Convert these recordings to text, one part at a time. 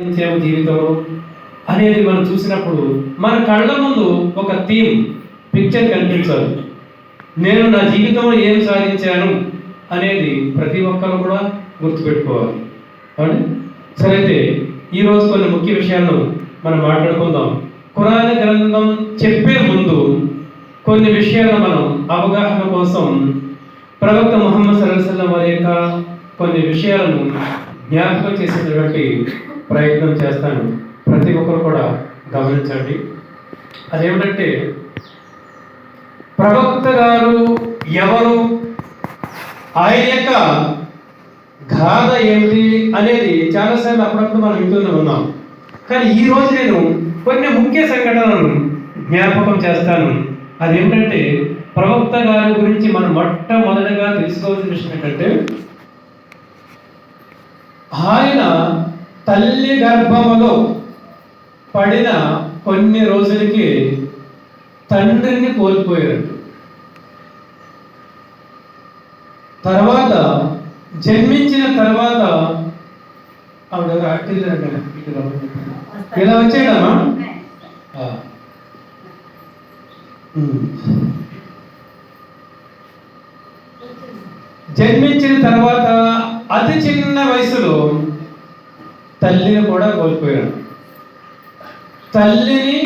జీవితం జీవితంలో అనేది మనం చూసినప్పుడు మన కళ్ళ ముందు ఒక థీమ్ పిక్చర్ కనిపించాలి. నేను నా జీవితంలో ఏం సాధించాను అనేది ప్రతి ఒక్కరు కూడా గుర్తుపెట్టుకోవాలి. అవును? సరే అయితే ఈరోజు కొన్ని ముఖ్య విషయాలను మనం మాట్లాడుకుందాం. ఖురాన్ గ్రంథం చెప్పే ముందు కొన్ని విషయాలను మనం అవగాహన కోసం ప్రవక్త ముహమ్మద్ సల్లాహం వారి యొక్క కొన్ని విషయాలను జ్ఞాపకం చేసినటువంటి ప్రయత్నం చేస్తాను. ప్రతి ఒక్కరు కూడా గమనించండి. అదేమిటంటే ప్రవక్త గారు ఎవరు? ఆయన యొక్క గాథ ఏమిటి అనేది చాలాసార్లు అప్పుడప్పుడు మనం వింటూనే ఉన్నాం. కానీ ఈరోజు నేను కొన్ని ముఖ్య సంఘటనలను జ్ఞాపకం చేస్తాను. అదేమిటంటే ప్రవక్త గారి గురించి మనం మొట్టమొదటిగా తెలుసుకోవాల్సిన విషయం ఏంటంటే ఆయన తల్లి గర్భములో పడిన కొన్ని రోజులకి తండ్రిని కోల్పోయాడు తర్వాత జన్మించిన తర్వాత ఆవిడ ఇలా వచ్చాడమ్మా జన్మించిన తర్వాత అతి చిన్న వయసులో తల్లిని కూడా కోల్పోయాడు. తల్లిని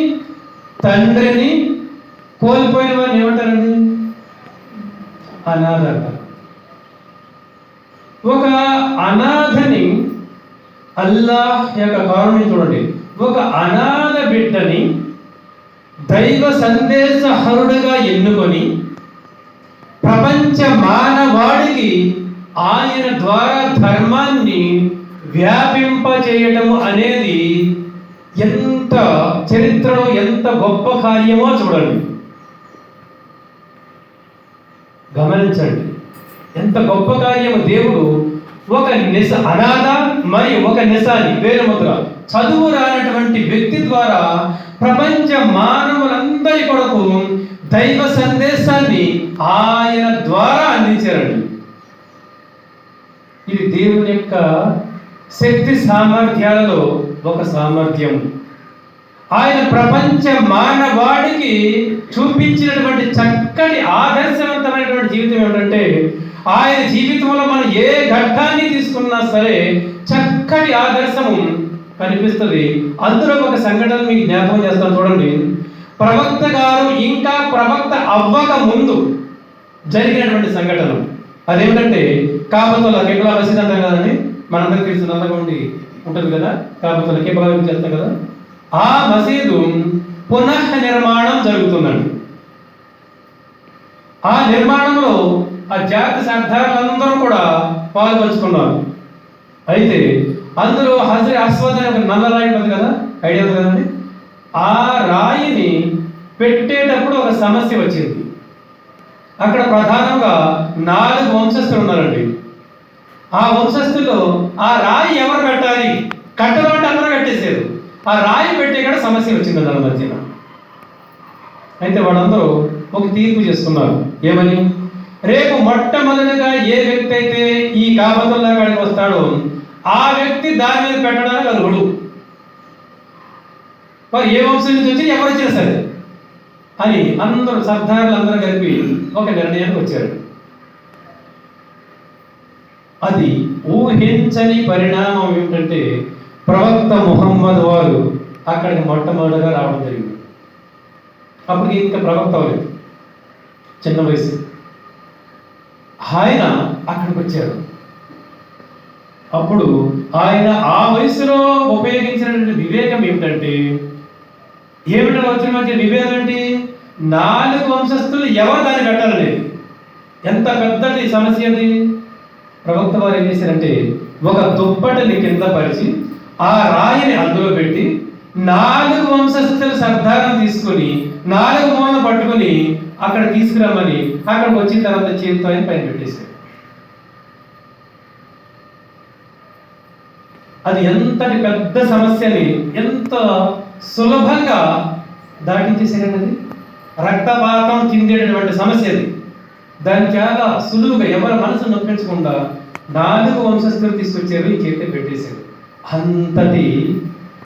తండ్రిని కోల్పోయిన వారిని ఏమంటారండి? అనాథ ఒక అనాథని అల్లాహ్ యొక్క కారుణ్యం చూడండి. ఒక అనాథ బిడ్డని దైవ సందేశహరుడుగా ఎన్నుకొని ప్రపంచ మానవాడికి ఆయన ద్వారా ధర్మాన్ని వ్యాపింపజేయటము అనేది ఎంత చరిత్రలో ఎంత గొప్ప కార్యమో చూడండి. గమనించండి. ఎంత గొప్ప కార్యము దేవుడు ఒక నిస అనాథ మరియు ఒక నిసాని వేరు ముద్ర. చదువు రానటువంటి వ్యక్తి ద్వారా ప్రపంచ మానవులందరి కొరకు దైవ సందేశాన్ని ఆయన ద్వారా అందించారండి. ఇది దేవుని యొక్క శక్తి సామర్థ్యాలలో ఒక సామర్థ్యం. ఆయన ప్రపంచ మానవాడికి చూపించినటువంటి చక్కటి ఆదర్శవంతమైనటువంటి జీవితం ఏమిటంటే ఆయన జీవితంలో మనం ఏ ఘట్టాన్ని తీసుకున్నా సరే చక్కటి ఆదర్శము కనిపిస్తుంది. అందులో ఒక సంఘటన మీకు జ్ఞాపకం చేస్తాను చూడండి. ప్రవక్త గారు ఇంకా ప్రవక్త అవ్వక ముందు జరిగినటువంటి సంఘటన. అదేమిటంటే కాకపోతే ఎక్కడ మసీద్ కదండి? మనందరికీ తెలిసిన నల్లగా ఉండి ఉంటుంది కదా? కాబతుల కేబులా చేస్తాం కదా? ఆ మసీదు పునః నిర్మాణం జరుగుతుందండి. ఆ నిర్మాణంలో ఆ జాతి సర్దారులందరూ కూడా పాల్పంచుకున్నారు. అయితే అందులో హజరి అస్వద్ అనే ఒక నల్ల రాయి ఉంటుంది కదా? ఐడియా ఉంది కదండి ఆ రాయిని పెట్టేటప్పుడు ఒక సమస్య వచ్చింది. అక్కడ ప్రధానంగా నాలుగు వంశస్థులు ఉన్నారండి. ఆ వంశస్థుల్లో ఆ రాయి ఎవరు పెట్టాలి? కట్టలు అందరూ కట్టేశారు. ఆ రాయి పెట్టే కూడా సమస్య వచ్చింది దాని మధ్యన. అయితే వాళ్ళందరూ ఒక తీర్పు చేసుకున్నారు ఏమని? రేపు మొట్టమొదటిగా ఏ వ్యక్తి అయితే ఈ కాబతుల్లా కాడికి వస్తాడో ఆ వ్యక్తి దాని మీద పెట్టడానికి అర్హుడు మరి ఏ వంశం నుంచి వచ్చి ఎవరు వచ్చినా సరే అని అందరూ సర్దారులు అందరూ కలిపి ఒక నిర్ణయానికి వచ్చారు. అది ఊహించని పరిణామం ఏమిటంటే ప్రవక్త ముహమ్మద్ వారు అక్కడికి మొట్టమొదటిగా రావడం జరిగింది. అప్పుడు ఇంకా ప్రవక్త అవ్వలేదు. చిన్న వయసు. ఆయన అక్కడికి వచ్చారు. అప్పుడు ఆయన ఆ వయసులో ఉపయోగించినటువంటి వివేకం ఏమిటంటే ఏమిటో వచ్చిన మధ్య వివేకం ఏంటి? నాలుగు వంశస్థులు ఎవరు దాన్ని కట్టాలనేది ఎంత పెద్దది సమస్య అది? ప్రవక్త వారు ఏం చేశారంటే ఒక దుప్పటిని కింద పరిచి ఆ రాయిని అందులో పెట్టి నాలుగు వంశస్థుల సర్దారం తీసుకొని నాలుగు మూలను పట్టుకొని అక్కడ తీసుకురమ్మని అక్కడికి వచ్చిన తర్వాత చేతితో ఆయన పైన పెట్టేశారు. అది ఎంతటి పెద్ద సమస్యని ఎంత సులభంగా దాటించేసారండి అది? రక్తపాతం చెందేటటువంటి సమస్య అది. దాన్ని చాలా సులువుగా ఎవరి మనసు నొప్పించకుండా నాలుగు వంశస్థులు తీసుకొచ్చారు ఈ చేతి పెట్టేశారు. అంతటి